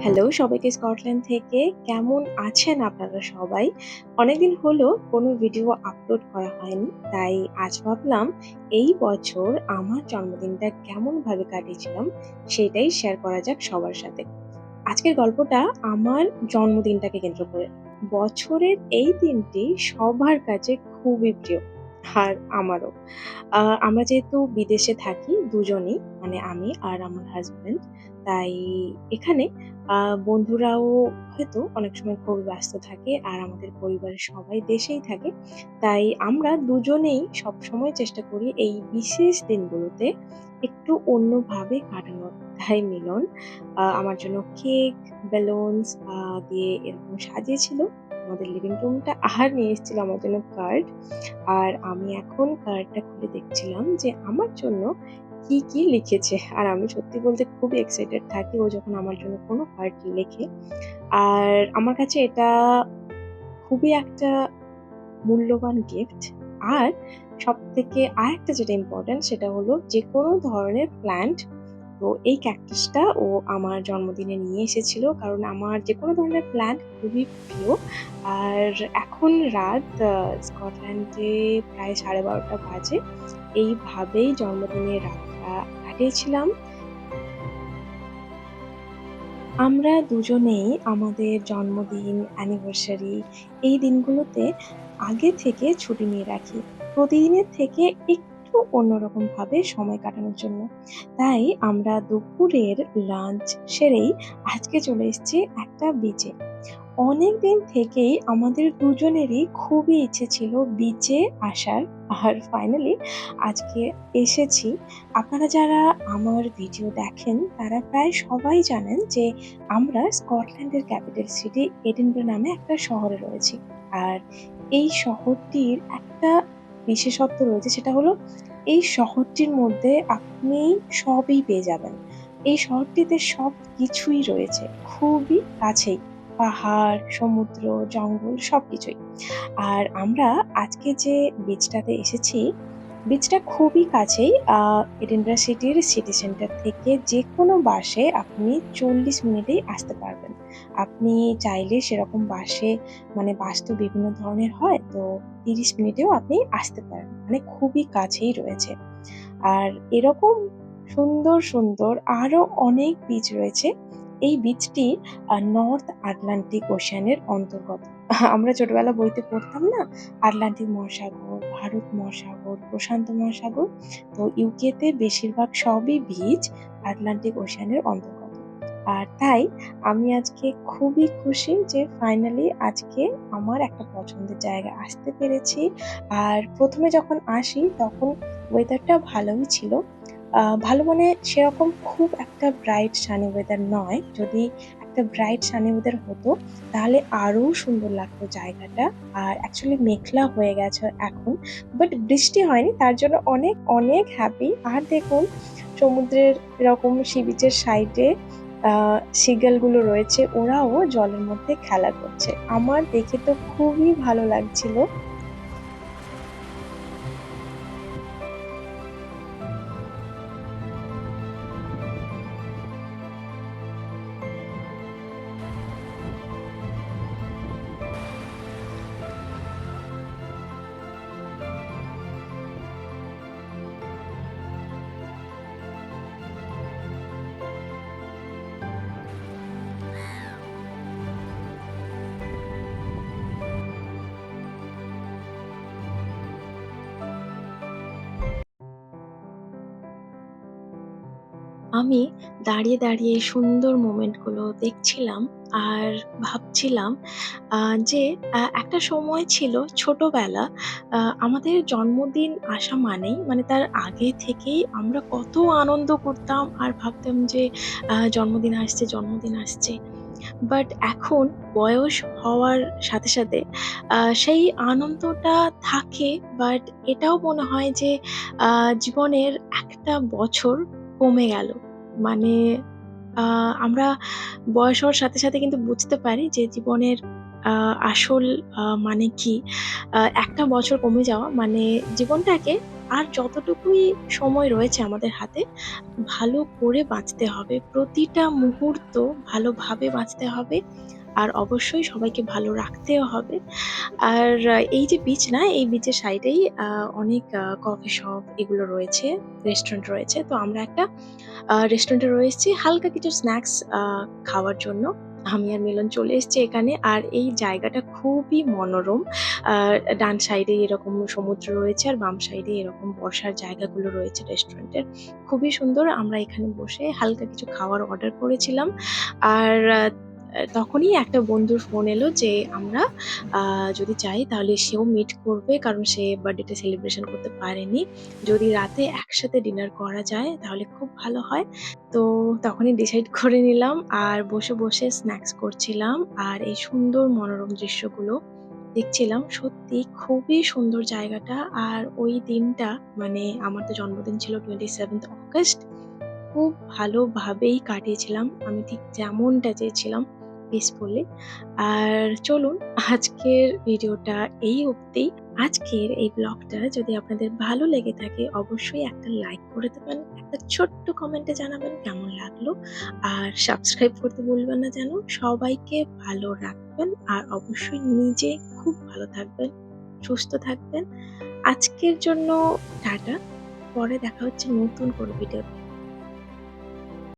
Hello সবাইকে Scotland থেকে কেমন আছেন আপনারা সবাই? অনেকদিন হলো কোনো ভিডিও আপলোড করা হয়নি। তাই আজ ভাবলাম এই বছর আমার জন্মদিনটা কেমনভাবে কাটিয়েছিলাম সেটাই শেয়ার করা যাক সবার সাথে। আজকের গল্পটা আমার জন্মদিনটাকে কেন্দ্র করে। বছরের এই দিনটি সবার কাছে খুবই প্রিয়। আর আমারও। আমরা যেহেতু বিদেশে থাকি দুজনেই, মানে আমি আর আমার হাসব্যান্ড। তাই এখানে বন্ধুরাও হয়তো অনেক সময় খুবই ব্যস্ত থাকে আর আমাদের পরিবারের সবাই দেশেই থাকে। তাই আমরা দুজনেই সবসময় চেষ্টা করি এই বিশেষ দিনগুলোতে একটু অন্যভাবে কাটানোর। তাই মিলন আমার জন্য কেক, বেলুনস দিয়ে এরকম সাজিয়েছিল আমাদের লিভিং রুমটা আর নিয়ে এসেছিল আমার জন্য কার্ড। আর আমি এখন কার্ডটা খুলে দেখছিলাম যে আমার জন্য কি, কি লিখেছে। আর আমি সত্যি বলতে খুবই এক্সাইটেড থাকি ও যখন আমার জন্য কোনো কার্ড লেখে। আর আমার কাছে এটা খুবই একটা মূল্যবান গিফট। আর সবথেকে আরেকটা যেটা ইম্পোর্টেন্ট সেটা হলো যেকোনো ধরনের প্ল্যান্ট তো এই ক্যাকটাসটা ও আমার জন্মদিনে নিয়ে এসেছিল। কারণ আমার যেকোনো ধরনের প্ল্যান্ট খুবই প্রিয়। আর এখন রাত স্কটল্যান্ডে প্রায় 12:30 বাজে। এইভাবেই জন্মদিনের রাতটা কাটিয়েছিলাম। আমরা দুজনেই আমাদের জন্মদিন, অ্যানিভার্সারি এই দিনগুলোতে আগে থেকে ছুটি নিয়ে রাখি। প্রতিদিনের থেকে একটু অন্যরকমভাবে সময় কাটানোর জন্য। তাই আমরা দুপুরের লাঞ্চ সেরেই আজকে চলে এসেছি একটা বিচে। অনেকদিন থেকেই আমাদের দুজনেরই খুবই ইচ্ছে ছিল বিচে আসার। আর ফাইনালি আজকে এসেছি। আপনারা যারা আমার ভিডিও দেখেন, তারা প্রায় সবাই জানেন যে আমরা স্কটল্যান্ডের ক্যাপিটাল সিটি এডিনবরা নামে একটা শহরে রয়েছি। আর এই শহরটির একটা বিশেষত্ব রয়েছে, সেটা হলো এই শহরটির মধ্যে আপনি সবই পেয়ে যাবেন। এই শহরটিতে সব কিছুই রয়েছে খুবই কাছেই। পাহাড়, সমুদ্র, জঙ্গল সব কিছুই আর আমরা আজকে যে বিচটাতে এসেছি, বিচটা খুবই কাছেই এডিনবরা সিটির সিটি সেন্টার থেকে যে যেকোনো বাসে আপনি ৪০ মিনিটেই আসতে পারবেন। আপনি চাইলে সেরকম বাসে মানে বাস তো বিভিন্ন ধরনের হয়, তো ৩০ মিনিটেও আপনি আসতে পারেন। মানে খুবই কাছেই রয়েছে। আর এরকম সুন্দর, সুন্দর আরও অনেক বিচ রয়েছে। এই বিচটি নর্থ আটলান্টিক ওশোনের অন্তর্গত। আমরা ছোটবেলা বইতে পড়তাম না? আটলান্টিক মহাসাগর, ভারত মহাসাগর, প্রশান্ত মহাসাগর। তো ইউকে তে বেশিরভাগ সবই বিচ আটলান্টিক ওশোনের অন্তর্গত। আর তাই আমি আজকে খুবই খুশি যে ফাইনালি আজকে আমার একটা পছন্দের জায়গা আসতে পেরেছি। আর প্রথমে যখন আসি তখন ওয়েদারটা ভালোই ছিল। ভালো মানে সেরকম খুব একটা ব্রাইট সানি ওয়েদার নয়। যদি একটা ব্রাইট সানি ওয়েদার হতো তাহলে আরও সুন্দর লাগতো জায়গাটা। আর অ্যাকচুয়ালি মেঘলা হয়ে গেছে এখন। বাট বৃষ্টি হয়নি তার জন্য অনেক, অনেক হ্যাপি। আর দেখুন সমুদ্রের এরকম সি বিচের সাইডে সিগালগুলো রয়েছে ওরাও জলের মধ্যে খেলা করছে। আমার দেখে তো খুবই ভালো লাগছিল। আমি দাঁড়িয়ে, দাঁড়িয়ে সুন্দর মোমেন্টগুলো দেখছিলাম আর ভাবছিলাম যে একটা সময় ছিল ছোটবেলা আমাদের জন্মদিন আসা মানেই মানে তার আগে থেকেই আমরা কত আনন্দ করতাম আর ভাবতাম যে জন্মদিন আসছে, জন্মদিন আসছে। বাট এখন বয়স হওয়ার সাথে, সাথে সেই আনন্দটা থাকে বাট এটাও মনে হয় যে জীবনের একটা বছর কমে গেল। মানে আমরা বয়স হওয়ার সাথে, সাথে কিন্তু বুঝতে পারি যে জীবনের আসল মানে কি? একটা বছর কমে যাওয়া মানে জীবনটাকে আর যতটুকুই সময় রয়েছে আমাদের হাতে ভালো করে বাঁচতে হবে। প্রতিটা মুহূর্ত ভালোভাবে বাঁচতে হবে। আর অবশ্যই সবাইকে ভালো রাখতেও হবে। আর এই যে বিচ না, এই বিচের সাইডেই অনেক কফি শপ এগুলো রয়েছে, রেস্টুরেন্ট রয়েছে। তো আমরা একটা রেস্টুরেন্টে রয়েছি হালকা কিছু স্ন্যাক্স খাওয়ার জন্য। আমি আর মিলন চলে এসেছি এখানে। আর এই জায়গাটা খুবই মনোরম। ডান সাইডে এরকম সমুদ্র রয়েছে আর বাম সাইডে এরকম বসার জায়গাগুলো রয়েছে রেস্টুরেন্টের। খুবই সুন্দর। আমরা এখানে বসে হালকা কিছু খাওয়ার অর্ডার করেছিলাম। আর তখনই একটা বন্ধুর ফোন এলো যে আমরা যদি চাই তাহলে সেও মিট করবে। কারণ সে বার্থডেটা সেলিব্রেশন করতে পারেনি। যদি রাতে একসাথে ডিনার করা যায় তাহলে খুব ভালো হয়। তো তখনই ডিসাইড করে নিলাম আর বসে, বসে স্ন্যাকস করছিলাম। আর এই সুন্দর মনোরম দৃশ্যগুলো দেখছিলাম। সত্যি খুবই সুন্দর জায়গাটা। আর ওই দিনটা মানে আমার তো জন্মদিন ছিল 27th অগাস্ট। খুব ভালোভাবেই কাটিয়েছিলাম। আমি ঠিক যেমনটা চেয়েছিলাম পিসফুলি। আর চলুন আজকের ভিডিওটা এই অবধি। আজকের এই ব্লগটা যদি আপনাদের ভালো লেগে থাকে অবশ্যই একটা লাইক করে দেবেন। একটা ছোট্ট কমেন্টে জানাবেন কেমন লাগল। আর সাবস্ক্রাইব করতে ভুলবেন না যেন। সবাইকে ভালো রাখবেন আর অবশ্যই নিজে খুব ভালো থাকবেন, সুস্থ থাকবেন। আজকের জন্য টাটা। পরে দেখা হচ্ছে নতুন কোনো ভিডিওতে।